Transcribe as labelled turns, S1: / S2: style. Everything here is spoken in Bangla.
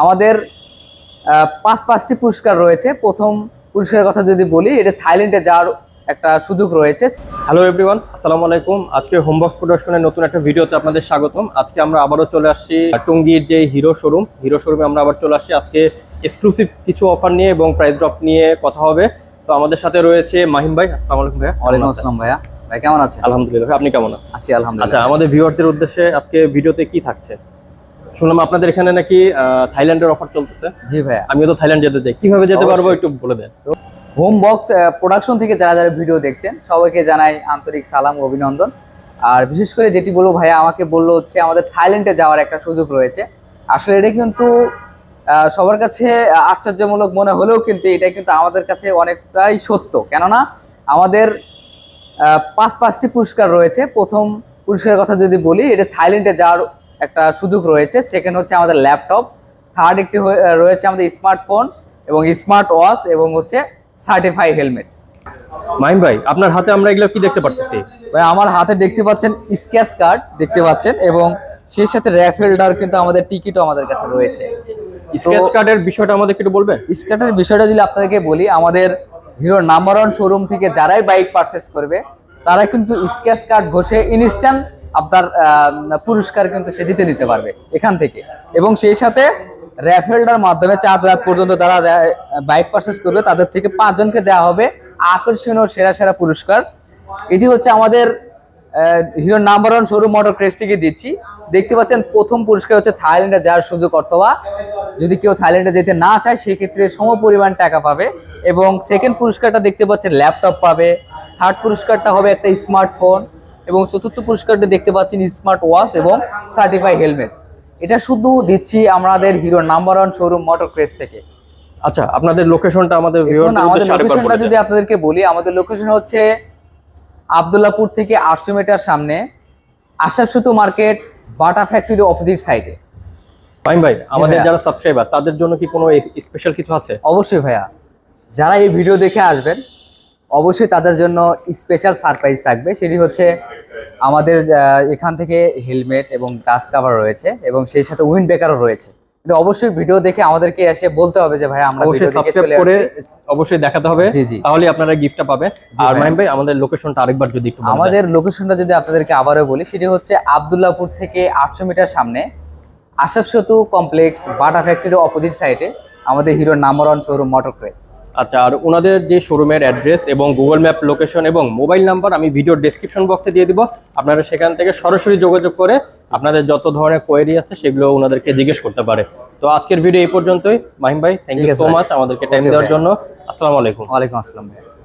S1: আমাদের পাঁচ পাঁচটি পুরস্কার রয়েছে। প্রথম পুরস্কারের কথা যদি বলি এটা থাইল্যান্ডে যাওয়ার একটা সুযোগ রয়েছে।
S2: হ্যালো এভরিওয়ান আসসালামু আলাইকুম। আজকে হোমবক্স প্রোডাকশনের নতুন একটা ভিডিওতে আপনাদের স্বাগতম। আজকে আমরা আবারও চলে আসছি টঙ্গীর যে হিরো শোরুম হিরো শোরুমে আমরা আবার চলে আসছি। আজকে এক্সক্লুসিভ কিছু অফার নিয়ে এবং প্রাইস ড্রপ নিয়ে কথা হবে। তো আমাদের সাথে রয়েছে মাহিম ভাই আসসালামু আলাইকুম ভাইয়া।
S1: ওয়ালাইকুম আসসালাম ভাইয়া। ভাই কেমন আছেন?
S2: আলহামদুলিল্লাহ ভাই, আপনি কেমন আছেন?
S1: আছি আলহামদুলিল্লাহ।
S2: আচ্ছা আমাদের ভিউয়ারদের উদ্দেশ্যে আজকে ভিডিওতে কি থাকছে? শুনলাম আপনাদের এখানে নাকি থাইল্যান্ডের অফার চলতেছে।
S1: জি ভাইয়া।
S2: আমিও তো থাইল্যান্ড যেতে চাই। কীভাবে যেতে পারব একটু বলে দেন।
S1: তো হোম বক্স প্রোডাকশন থেকে যারা যারা ভিডিও দেখছেন সবাইকে জানাই আন্তরিক সালাম ও অভিনন্দন। আর বিশেষ করে যেটি বলব ভাইয়া আমাকে বলল হচ্ছে আমাদের থাইল্যান্ডে যাওয়ার একটা সুযোগ রয়েছে। আসলে এটা কিন্তু সবার কাছে আশ্চর্যমূলক মনে হলেও কিন্তু এটা কিন্তু আমাদের কাছে অনেকটাই সত্য। কেননা আমাদের পাঁচ পাঁচটি পুরস্কার রয়েছে। প্রথম পুরস্কারের কথা যদি বলি এটা থাইল্যান্ডে যাওয়ার একটা সুযোগ রয়েছে। সেকেন্ড হচ্ছে আমাদের ল্যাপটপ থার্ড একটি রয়েছে আমাদের স্মার্টফোন এবং স্মার্ট ওয়াচ এবং হচ্ছে সার্টিফাই হেলমেট
S2: মাহিম ভাই আপনার হাতে আমরা এগুলো কি দেখতে পারতেছি?
S1: ভাই আমার হাতে দেখতে পাচ্ছেন স্ক্যাচ কার্ড দেখতে পাচ্ছেন এবং সেই সাথে র্যাফেলডার কিন্তু আমাদের টিকিটও আমাদের কাছে রয়েছে।
S2: স্ক্র্যাচ কার্ডের বিষয়টা আমাদেরকে একটু বলবেন?
S1: স্ক্যাটের বিষয়টা যদি আপনাদেরকে বলি আমাদের হিরোর নাম্বার ওয়ান শোরুম থেকে যারাই বাইক পারচেস করবে তারা কিন্তু স্ক্যাচ কার্ড ঘষে ইনস্ট্যান্ট আপনার পুরস্কার কিন্তু সে জিতে নিতে পারবে এখান থেকে। এবং সেই সাথে র্যাফেলডার মাধ্যমে চার রাত পর্যন্ত তারা বাইক পারচেস করবে, তাদের থেকে পাঁচজনকে দেওয়া হবে আকর্ষণীয় সেরা সেরা পুরস্কার। এটি হচ্ছে আমাদের Hero number one showroom motor craze থেকে দিচ্ছি। দেখতে পাচ্ছেন, প্রথম পুরস্কার হচ্ছে থাইল্যান্ডে যাওয়ার সুযোগ অথবা যদি কেউ থাইল্যান্ডে যেতে না চায়, সেক্ষেত্রে সম পরিমাণ টাকা পাবে এবং সেকেন্ড পুরস্কারটা দেখতে পাচ্ছেন ল্যাপটপ পাবে। থার্ড পুরস্কারটা হবে একটা স্মার্টফোন এবং চতুর্থ পুরস্কারটি দেখতে পাচ্ছেন স্মার্ট ওয়াচ এবং সার্টিফাই হেলমেট এটা শুধু দিচ্ছি আমাদের Hero number one showroom motor craze থেকে।
S2: আচ্ছা আপনাদের লোকেশনটা আমাদের
S1: আমাদের লোকেশনটা যদি আপনাদেরকে বলি আমাদের লোকেশন হচ্ছে আবদুল্লাপুর থেকে আটশো মিটার সামনে আশাফ সুতু মার্কেট বাটা ফ্যাক্টরি অপোজিট সাইডে
S2: ফাইন ভাই আমাদের যারা সাবস্ক্রাইবার তাদের জন্য কি কোনো স্পেশাল কিছু আছে?
S1: অবশ্যই ভাইয়া। যারা এই ভিডিও দেখে আসবেন অবশ্যই তাদের জন্য স্পেশাল সারপ্রাইজ থাকবে। সেটি হচ্ছে আমাদের এখান থেকে হেলমেট এবং ডাস্ট কাভার রয়েছে এবং সেই সাথে উইন্ড ব্রেকারও রয়েছে। কিন্তু অবশ্যই ভিডিও দেখে আমাদেরকে এসে বলতে হবে যে ভাই আমরা
S2: অবশ্যই
S1: ভিডিও দেখে
S2: সাবস্ক্রাইব
S1: চলে
S2: করে
S1: আসছি।
S2: অবশ্যই দেখাতে হবে।
S1: জি, জি।
S2: তাহলে আপনারা গিফটটা পাবেন। আর। মাহিম ভাই আমাদের লোকেশনটা আরেকবার যদি একটু
S1: আমাদের লোকেশনটা যদি আপনাদেরকে আবারও বলি সেটি হচ্ছে আবদুল্লাপুর থেকে আটশো মিটার সামনে আশাফ সেতু কমপ্লেক্স বাটা ফ্যাক্টরি অপোজিট সাইডে আমাদের Hero number one showroom motor craze
S2: আচ্ছা আর ওনাদের যে শোরুমের অ্যাড্রেস এবং গুগল ম্যাপ লোকেশন এবং মোবাইল নাম্বার আমি ভিডিও ডিসক্রিপশন বক্সে দিয়ে দিব। আপনারা সেখান থেকে সরাসরি যোগাযোগ করে আপনাদের যত ধরনের কোয়েরি আছে সেগুলো ওনাদেরকে জিজ্ঞেস করতে পারে। তো আজকের ভিডিও এই পর্যন্তই। মাহিম ভাই থ্যাংক ইউ সো। মাচ আমাদেরকে টাইম দেওয়ার জন্য। আসসালামু আলাইকুম।
S1: ওয়ালাইকুম আসসালাম ভাই।